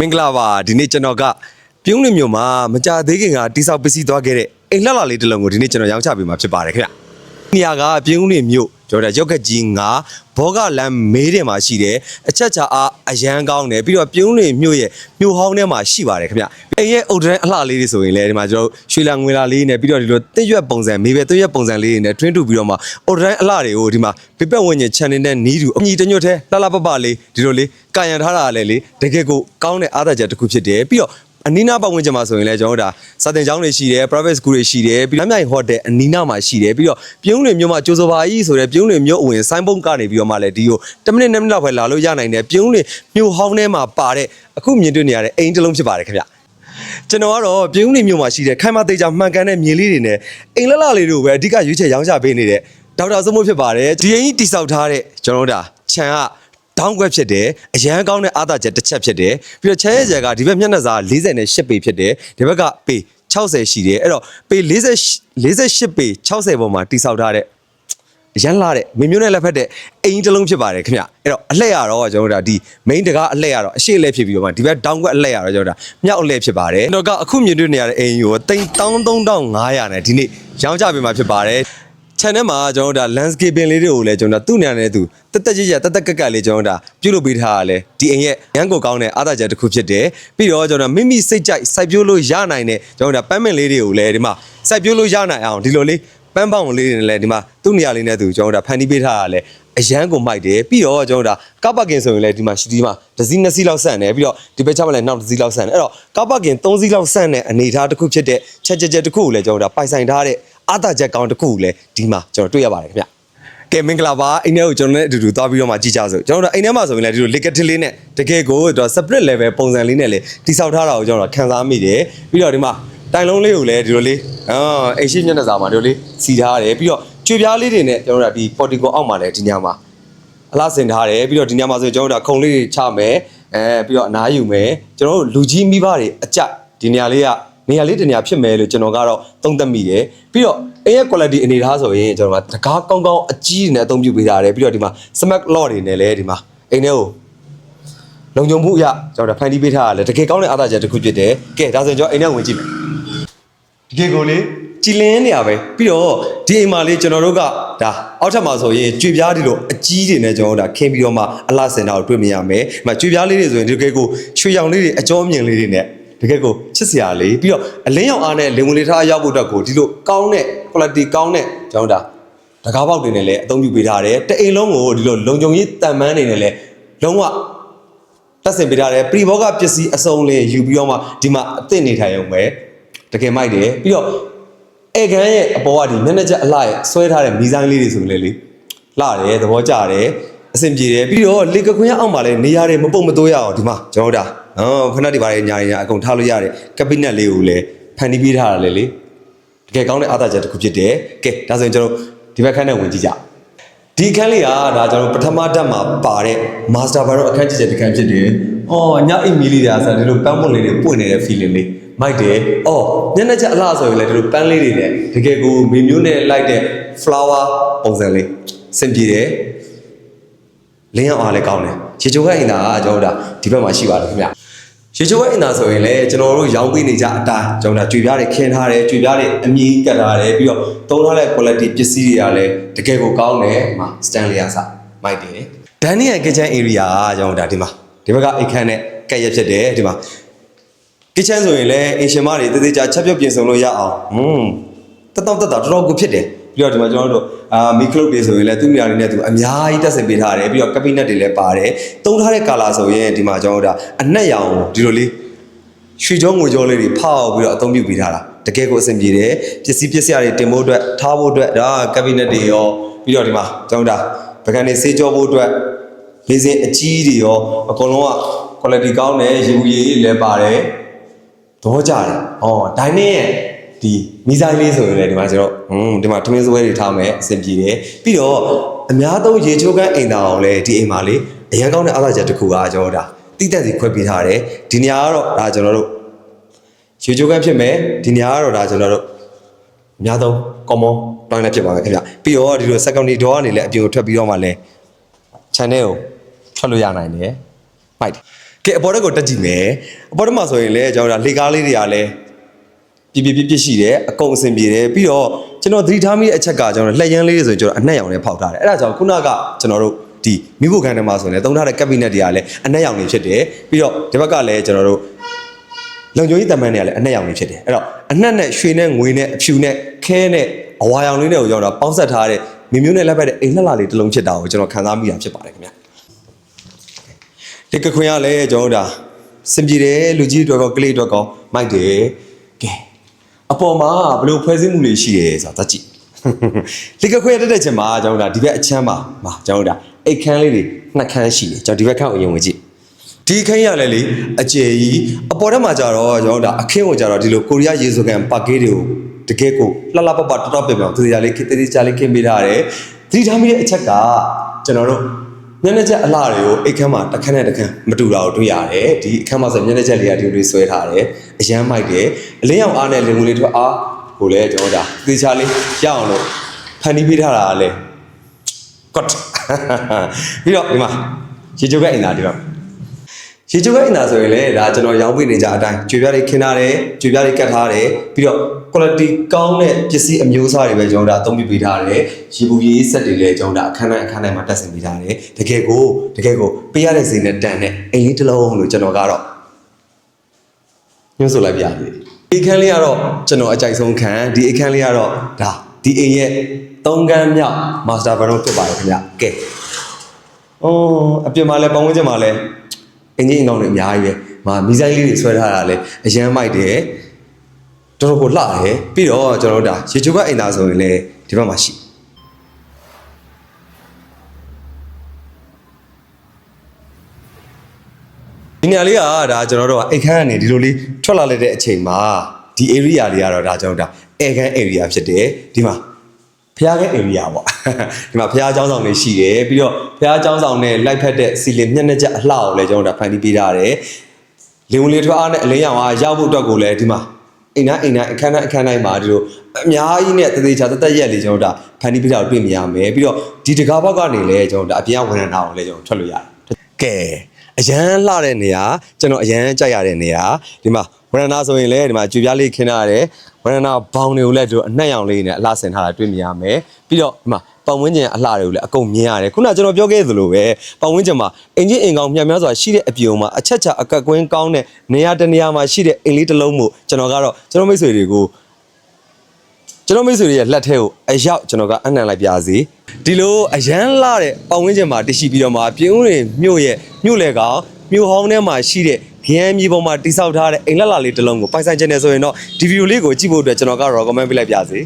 မင်္ဂလာပါဒီနေ့ကျွန်တော်ကပြုံးလင်မြို့မှာမကြသေးခင်ကတိဆောက်ပစ္စည်းသွားခဲ့တဲ့အိမ်လှလှလေးတစ်လုံးကိုဒီနေ့ကျွန်တော်ရောင်းချပေးမှာဖြစ်ပါတယ်ခင်ဗျ နေရာကပြုံးလင်မြို့ကျွန်တော်တို့ရုတ်ခက်ကြီး9ဘောကလမ်းမေးတယ်မှာရှိတယ်အချက်ချာအားအရန်ကောင်းတယ်ပြီးတော့ပြုံးလင်မြို့ရဲ့မြို့ဟောင်းထဲမှာရှိပါတယ်ခင်ဗျအိမ်ရဲ့အုတ်တန်းအလှလေးတွေဆိုရင်လည်းဒီမှာကျွန်တော်တို့ရွှေလာငွေလာလေးနဲ့ပြီးတော့ဒီလိုတစ်ရွက်ပုံစံမေးပဲတစ်ရွက်ပုံစံလေးတွေနဲ့ twin တူပြီးတော့မှအုတ်တန်းအလှတွေကိုဒီမှာပြပက်ဝင်းကျင် channel နဲ့နီးတူအညီတညွတ်ထဲလှလှပပလေးဒီလိုလေးကာယံထားတာလည်းလေတကယ်ကိုကောင်းတဲ့အားသာချက်တစ်ခုဖြစ်တယ်ပြီးတော့ အနီးနားပတ်ဝန်းကျင်မှာဆိုရင်လည်းကျွန်တော်တို့ဒါစာသင်ကျောင်းတွေရှိတယ် private school တွေရှိတယ်ပြီးတော့မြိုင်ဟိုတယ်အနီးနားမှာရှိတယ်ပြီးတော့ပြုံးလင်မြို့မှာကျိုးစောပါကြီးဆိုတဲ့ပြုံးလင်မြို့အဝင်ဆိုင်းပုံကနေပြီးတော့မှလည်းဒီကို10မိနစ်10မိနစ်လောက်ပဲလာလို့ရနိုင်တယ်ပြုံးလင်မြို့ဟောင်းထဲမှာပါတဲ့အခုမြင်တွေ့နေရတဲ့အိမ်တစ်လုံးဖြစ်ပါတယ်ခင်ဗျကျွန်တော်ကတော့ပြုံးလင်မြို့မှာရှိတဲ့ခိုင်မသေးချာမှန်ကန်တဲ့မြေလေးတွေနဲ့အိမ်လလလေးတွေကိုပဲအဓိကရွေးချယ်ရောင်းချပေးနေတဲ့ဒေါက်တာစိုးမိုးဖြစ်ပါတယ်ဒီအိမ်ကြီးတိဆောက်ထားတဲ့ကျွန်တော်တို့ဒါခြံက တောင်းခွက်ဖြစ်တယ်အရန်ကောင်းတဲ့အာသာချက်တစ်ချက်ဖြစ်တယ်ပြီးတော့ချဲရဲကျယ်ကဒီဘက်မျက်နှာစာ48ပေဖြစ်တယ်ဒီဘက်ကပေ60ရှိတယ်အဲ့တော့ပေ40 48ပေ60ပေါ်မှာတိဆောက်ထားတဲ့အရန်လာတဲ့မင်းမျိုးနဲ့လက်ဖက်တဲ့အိမ်တစ်လုံးဖြစ်ပါတယ်ခင်ဗျအဲ့တော့အလှည့်ရတော့ကျွန်တော်တို့ဒါဒီ main တကားအလှည့်ရတော့အရှိအလှည့်ဖြစ်ပြီးတော့မှဒီဘက်တောင်းခွက်အလှည့်ရတော့ကျွန်တော်တို့ဒါမြောက်အလှည့်ဖြစ်ပါတယ်ကျွန်တော်ကအခုမြင်တွေ့နေရတဲ့အိမ်ကိုတိမ်13500နဲ့ဒီနေ့ရောင်းချပေးမှာဖြစ်ပါတယ် channel မှာကျွန်တော်တို့ဒါ landscaping လေးတွေကိုလည်းကျွန်တော်တို့သူ့နေရာနဲ့သူတက်တက်ကြကြတက်တက်ကက်ကက်လေးကျွန်တော်တို့ဒါပြုလုပ်ပေးထားရလဲဒီအိမ်ရဲ့ရန်ကိုကောင်းတဲ့အားသာချက်တစ်ခုဖြစ်တယ်ပြီးတော့ကျွန်တော်မိမိစိတ်ကြိုက်စိုက်ပျိုးလို့ရနိုင်တဲ့ကျွန်တော်တို့ဒါပန်းမင်လေးတွေကိုလည်းဒီမှာစိုက်ပျိုးလို့ရနိုင်အောင်ဒီလိုလေးပန်းပေါင်လေးတွေနဲ့လည်းဒီမှာသူ့နေရာလေးနဲ့သူကျွန်တော်တို့ဒါဖန်တီးပေးထားရလဲအရန်ကိုမိုက်တယ်ပြီးတော့ကျွန်တော်တို့ဒါကားပါကင်ဆိုရင်လည်းဒီမှာရှိဒီမှာတစ်စီးနှစ်စီးလောက်ဆန့်တယ်ပြီးတော့ဒီဘက်ချမှာလည်းနောက်တစ်စီးလောက်ဆန့်တယ်အဲ့တော့ကားပါကင်သုံးစီးလောက်ဆန့်တဲ့အနေအထားတစ်ခုဖြစ်တဲ့ချက်ချက်ချက်တစ်ခုကိုလည်းကျွန်တော်တို့ဒါပိုင်ဆိုင်ထားတဲ့ အားသာချက်ကောင်းတစ်ခုကိုလည်းဒီမှာကျွန်တော်တွေ့ရပါတယ်ခင်ဗျကဲမင်္ဂလာပါအိမ်ထဲကိုကျွန်တော်လည်းအတူတူသွားပြီးတော့မှကြည့်ကြစို့ကျွန်တော်တို့အိမ်ထဲမှာဆိုရင်လည်းဒီလို liquid လေးနဲ့တကယ်ကိုတော့ separate level ပုံစံလေးနဲ့လေတိဆောက်ထားတာကိုကျွန်တော်ခံစားမိတယ်ပြီးတော့ဒီမှာတိုင်လုံးလေးကိုလည်းဒီလိုလေးအာအိမ်ရှိမျက်နှာစာမှာဒီလိုလေးစီထားတယ်ပြီးတော့ကျွေပြားလေးတွေနဲ့ကျွန်တော်တို့ကဒီ portico အောက်မှာလည်းဒီညမှာအလားစင်ထားတယ်ပြီးတော့ဒီညမှာဆိုရင်ကျွန်တော်တို့ကခုံလေးတွေချမယ်အဲပြီးတော့အနားယူမယ်ကျွန်တော်တို့လူကြီးမိဘတွေအကြဒီနေရာလေးက နေရာလေးတနေရာဖြစ်မယ်လို့ကျွန်တော်ကတော့သုံးသပ်မိတယ်ပြီးတော့အိမ်ရဲ့ quality အနေထားဆိုရင်ကျွန်တော်ကတကားကောင်းကောင်းအကြီးတွေနဲ့အသုံးပြုပေးထားတယ်ပြီးတော့ဒီမှာ smart lock တွေနဲ့လည်းဒီမှာအိမ်ထဲကိုလုံခြုံမှုအရကျွန်တော်တို့ဖန်တီးပေးထားရတယ်တကယ်ကောင်းတဲ့အားသာချက်တစ်ခုဖြစ်တယ်ကဲဒါဆိုရင်ကျွန်တော်အိမ်ထဲဝင်ကြည့်မယ်တကယ်ကိုလေကြည်လင်းနေရပဲပြီးတော့ဒီအိမ်မှာလေးကျွန်တော်တို့ကဒါအောက်ထပ်မှာဆိုရင်ကြွေပြားတွေလိုအကြီးတွေနဲ့ကျွန်တော်တို့ဒါခင်းပြီးတော့မှအလှစင်တာကိုတွေ့မြင်ရမယ်ဒီမှာကြွေပြားလေးတွေဆိုရင်ဒီတကယ်ကိုချွေရောင်လေးတွေအကြောမြင်လေးတွေနဲ့ တကယ်ကိုချစ်စရာလေးပြီးတော့အလင်းရောင်အားနဲ့လင်ဝင်လေးထားရောက်ဖို့အတွက်ကိုဒီလိုကောင်းတဲ့ quality ကောင်းတဲ့ကျွန်တော်ဒါတကားပေါက်တွေနဲ့လည်းအသုံးပြုပေးထားတယ်တအိမ်လုံးကိုဒီလိုလုံခြုံရေးတန်မန်းနေနဲ့လည်းလုံးဝတက်ဆင်ပေးထားတယ်ပရီဘောကပစ္စည်းအစုံလေးယူပြီးတော့မှဒီမှာအသင့်နေထိုင်ရုံပဲတကယ်မိုက်တယ်ပြီးတော့အေကန်ရဲ့အပေါ်ကဒီမျက်နှာချက်အလှရဲ့ဆွဲထားတဲ့မီဇိုင်းလေးတွေဆိုရင်လေလေလှတယ်သဘောကျတယ် အဆင်ပြေတယ်ပြီးတော့လေကခွင်းအောက်မှာလည်းနေရာတွေမပုတ်မတိုးရအောင်ဒီမှာကျွန်တော်တို့ဒါဟောဖက်နက်တွေပါလေညာညာအကုန်ထားလို့ရတယ်ကပီနက်လေးကိုလည်းဖန်တီးပေးထားရတယ်လေတကယ်ကောင်းတဲ့အားသာချက်တစ်ခုဖြစ်တယ်ကဲဒါဆိုရင်ကျွန်တော်ဒီဘက်ခန်းနဲ့ဝင်ကြည့်ကြဒီအခန်းလေးကဒါကျွန်တော်ပထမတက်မှာပါတဲ့ master bar အခန်းကြီးချက်တစ်ခန်းဖြစ်တယ်။အော်ညအိမ်မီလေးတွေအားဆိုဒီလိုပန်းပွင့်လေးတွေပွင့်နေတဲ့ feeling လေးမိုက်တယ်။အော်ညနေချက်အလားဆိုရင်လည်းဒီလိုပန်းလေးတွေနဲ့တကယ်ကိုမေမျိုးနဲ့လိုက်တဲ့ flower ပုံစံလေးစင်ပြေတယ်။ လင်းရောက်အားလည်းကောင်းတယ်။ရေချိုးကအင်တာကကျွန်တော်တို့ဒါဒီဘက်မှာရှိပါတယ်ခင်ဗျ။ရေချိုးကအင်တာဆိုရင်လည်းကျွန်တော်တို့ရောင်းပေးနေကြအတိုင်းကျွန်တော်တို့ကြွေပြားတွေခင်းထားတယ်ကြွေပြားတွေအမြင့်ကတ်ထားတယ်ပြီးတော့သုံးထားတဲ့ quality ပစ္စည်းတွေကလည်းတကယ်ကိုကောင်းတယ်ဒီမှာ stand လေးအစမိုက်တယ်ဒန်နီယန် kitchen area ကကျွန်တော်တို့ဒါဒီမှာဒီဘက်ကအိတ်ခမ်းနဲ့ကက်ရက်ဖြစ်တယ်ဒီမှာ kitchen ဆိုရင်လည်းအင်ရှင်မတွေတည်တည်ကြချက်ပြုတ်ပြင်ဆင်လို့ရအောင်ဟွန်းတက်တော့တက်တာတော်တော်ကိုဖြစ်တယ် ပြီးတော့ဒီမှာကျွန်တော်တို့အာမီကလုတ်တွေဆိုရင်လည်းသူ့နေရာတွေနဲ့သူအများကြီးတက်ဆင်ပေးထားတယ်ပြီးတော့ကပီနက်တွေလည်းပါတယ်သုံးထားတဲ့ကာလာဆိုရင်ဒီမှာကျွန်တော်တို့ဒါအနက်ရောင်ဒီလိုလေးရွှေကြောငွေကြောလေးတွေဖောက်ပြီးတော့အသုံးပြုပေးထားတာတကယ်ကိုအဆင်ပြေတယ်ပစ္စည်းပစ္စည်းတွေတင်ဖို့အတွက်ထားဖို့အတွက်ဒါကပီနက်တွေရောပြီးတော့ဒီမှာကျွန်တော်တို့ဒါပကံတွေစေးကြောဖို့အတွက်ဘေးစင်အကြီးတွေရောအကုန်လုံးက quality ကောင်းတယ်ရေဘူးရေလေးလည်းပါတယ်သဘောကျတယ်။အော်ဒိုင်းနဲ့ဒီမီဇိုင်းလေးဆိုရင်လည်းဒီမှာကျွန်တော်ဟွန်းဒီမှာထမင်းစွဲတွေထားမယ်အဆင်ပြေတယ်။ပြီးတော့အများသုံးရေချိုးကန်းအိမ်သားအောင်လဲဒီအိမ်မှာလေအရန်ကောင်းတဲ့အားသာချက်တစ်ခုကကျွန်တော်ဒါတိတက်စီခွဲပေးထားတယ်။ဒီနေရာကတော့ဒါကျွန်တော်တို့ရေချိုးကန်းဖြစ်မယ်ဒီနေရာကတော့ဒါကျွန်တော်တို့အများသုံး common toilet ဖြစ်ပါမယ်ခင်ဗျ။ပြီးတော့ဒီလို secondary door ကနေလည်းအပြင်ကိုထွက်ပြီးတော့မှလဲ channel ကိုထွက်လို့ရနိုင်တယ်။မိုက်တယ်ကဲအပေါ်တက်ကိုတက်ကြည့်မယ်အပေါ်တက်မှာဆိုရင်လည်းကျွန်တော်တို့လေကားလေးတွေကလည်း ပြပြပြပြရှိတယ်အကုန်အဆင်ပြေတယ်ပြီးတော့ကျွန်တော်သတိထားမိတဲ့အချက်ကကျွန်တော်လက်ရန်လေးတွေဆိုရင်ကျွန်တော်အနှက်ရောင်နဲ့ဖောက်ထားတယ်အဲ့ဒါကြောင့်ခုနကကျွန်တော်တို့ဒီမိဖို့ခံထဲမှာဆိုရင်လည်းသုံးထားတဲ့ကက်ဘိနက်တွေကလည်းအနှက်ရောင်တွေဖြစ်တယ်ပြီးတော့ဒီဘက်ကလည်းကျွန်တော်တို့လုံခြုံရေးတမန်တွေကလည်းအနှက်ရောင်တွေဖြစ်တယ်အဲ့တော့အနှက်နဲ့ရွှေနဲ့ငွေနဲ့အဖြူနဲ့ခဲနဲ့အဝါရောင်လေးနဲ့ကိုကျွန်တော်တို့ပေါင်းဆက်ထားတဲ့မိမျိုးနဲ့လက်ဖက်တဲ့အိမ်လှလှလေးတစ်လုံးဖြစ်တာကိုကျွန်တော်ခံစားမိတာဖြစ်ပါတယ်ခင်ဗျဒီကခွင်ကလည်းကျွန်တော်တို့ဒါစင်ပြေတယ်လူကြီးအတွက်ကောကလေးအတွက်ကောမိုက်တယ်ကဲ အပေါ်မှာဘယ်လိုဖွဲ့စည်းမှုတွေရှိရဲဆိုတာသတ်ကြည့်ဒီကခွင်တက်တဲ့ချိန်မှာကျွန်တော်တို့ဒါဒီဘက်အချမ်းမှာမှာကျွန်တော်တို့ဒါအိတ်ခမ်းလေးတွေနှစ်ခမ်းရှိတယ်ကျွန်တော်ဒီဘက်ခန့်ကိုရင်ဝင်ကြည့်ဒီခင်းရလဲလေအကျယ်ကြီးအပေါ်ထက်မှာကြတော့ကျွန်တော်တို့ဒါအခင်းကိုကြတော့ဒီလိုကိုရီးယားရေဆိုကန်ပါကေးတွေကိုတကယ်ကိုလှလှပပတော်တော်ပြပြအောင်သူရလေးခေတ္တလေးချာလေးခင်းပေးထားတယ်သတိထားမိတဲ့အချက်ကကျွန်တော်တို့ ညနေချက်အလှတွေကိုအိတ်ခမ်းမှာတစ်ခန်းနဲ့တစ်ခန်းမတူတာကိုတွေ့ရတယ်ဒီအခန်းမှာဆိုညနေချက်လေးကဒီလိုလေးဆွဲထားတယ်အရန်မိုက်တယ်အလင်းရောင်အားနဲ့လင်ငွေလေးထွက်အားဟိုလဲကျွန်တော်တို့ဒါသေချာလေးရအောင်လို့ဖန်တီးပေးထားတာကလည်း cut ပြီးတော့ဒီမှာရေချိုးကအိမ်သားဒီတော့ ရေချိုးကအင်တာဆိုရင်လည်းဒါကျွန်တော်ရောင်းပေးနေကြအတိုင်းကြွေပြားတွေခင်းထားတယ်ကြွေပြားတွေကတ်ထားတယ်ပြီးတော့ quality ကောင်းတဲ့ပစ္စည်းအမျိုးအစားတွေပဲကျွန်တော်ဒါအသုံးပြုပေးထားတယ်ရေပူရေးဆက်တွေလည်းကျွန်တော်ဒါအခန်းတိုင်းအခန်းတိုင်းမှာတက်ဆင်ပေးထားတယ်တကယ်ကိုတကယ်ကိုပေးရတဲ့ဈေးနဲ့တန်တဲ့အိမ်လေးတစ်လုံးလို့ကျွန်တော်ကတော့ညွှန်းဆိုလိုက်ပြရစီဒီအခန်းလေးကတော့ကျွန်တော်အကြိုက်ဆုံးခန်းဒီအခန်းလေးကတော့ဒါဒီအိမ်ရဲ့သုံးခန်းမြောက် master bedroom ဖြစ်ပါတယ်ခင်ဗျကဲအော်အပြင်မှာလည်းပတ်ဝန်းကျင်မှာလည်း အင်ဂျင်အင်ကောင်းတွေအများကြီးပဲ။မာမီဇိုင်းလေးတွေဆွဲထားတာလည်းအရန်မိုက်တယ်။တော်တော်ကိုလှတယ်။ပြီးတော့ကျွန်တော်တို့ဒါရေချိုးဘက်အိမ်သားဆိုရင်လည်းဒီဘက်မှာရှိဒီနေရာလေးကဒါကျွန်တော်တို့ကအိတ်ခမ်းကနေဒီလိုလေးထွက်လာလိုက်တဲ့အချိန်မှာဒီ area တွေကတော့ဒါကျွန်တော်တို့ဒါအဲခမ်း area ဖြစ်တယ်ဒီမှာ ဖျားခဲ area ပေါ့ဒီမှာဖျားเจ้าဆောင်တွေရှိတယ်ပြီးတော့ဖျားเจ้าဆောင်နဲ့လိုက်ဖက်တဲ့စီလင်မျက်နှာချက်အလှကိုလည်းကျွန်တော်တို့ဖန်တီးပေးထားတယ်လေဝင်လေထွက်အားနဲ့အလင်းရောင်အားရောက်ဖို့အတွက်ကိုလည်းဒီမှာအိမ်သားအိမ်သားအခန်းတိုင်းအခန်းတိုင်းမှာဒီလိုအများကြီးနဲ့တသေးချာတသက်ရက်လေးကျွန်တော်တို့ဒါဖန်တီးပေးတာကိုတွေ့မြင်ရမယ်ပြီးတော့ဒီတကားဘောက်ကနေလည်းကျွန်တော်တို့ဒါအပြင်ကဝန်ထမ်းကိုလည်းကျွန်တော်ထွက်လို့ရတယ်ကဲအရန်လှတဲ့နေရာကျွန်တော်အရန်ကြိုက်ရတဲ့နေရာဒီမှာ ဝရဏဆိုရင်လည်းဒီမှာကြွပြားလေးခင်းထားရတယ်ဝရဏဘောင်တွေကိုလည်းဒီလိုအနှက်ရောင်လေးနဲ့အလှဆင်ထားတာတွေ့မြင်ရမယ်ပြီးတော့ဒီမှာပတ်ဝန်းကျင်အလှတွေကိုလည်းအကုန်မြင်ရတယ်ခုနကကျွန်တော်ပြောခဲ့သလိုပဲပတ်ဝန်းကျင်မှာအင်ဂျင်အင်ကောင်မြတ်များစွာရှိတဲ့အပြုံမှာအချက်ချာအကက်ကွင်းကောင်းတဲ့နေရာတစ်နေရာမှာရှိတဲ့အိမ်လေးတစ်လုံးမို့ကျွန်တော်ကတော့ကျွန်တော်မိတ်ဆွေတွေကိုကျွန်တော်မိတ်ဆွေတွေရဲ့လက်ထဲကိုအရောက်ကျွန်တော်ကအနှံလိုက်ပြစီဒီလိုအရန်လာတဲ့ပတ်ဝန်းကျင်မှာတရှိပြီးတော့မှပြင်းဦးတွေမြို့ရဲ့မြို့လေကောင်မြို့ဟောင်းထဲမှာရှိတဲ့ ခရမ်းမြေပေါ်မှာတိဆောက်ထားတဲ့အိမ်လက်လာလေးတစ်လုံးကိုပိုင်ဆိုင်ချင်တယ်ဆိုရင်တော့ဒီဗီဒီယိုလေးကိုကြည့်ဖို့အတွက်ကျွန်တော်က recommend ပေးလိုက်ပြစီ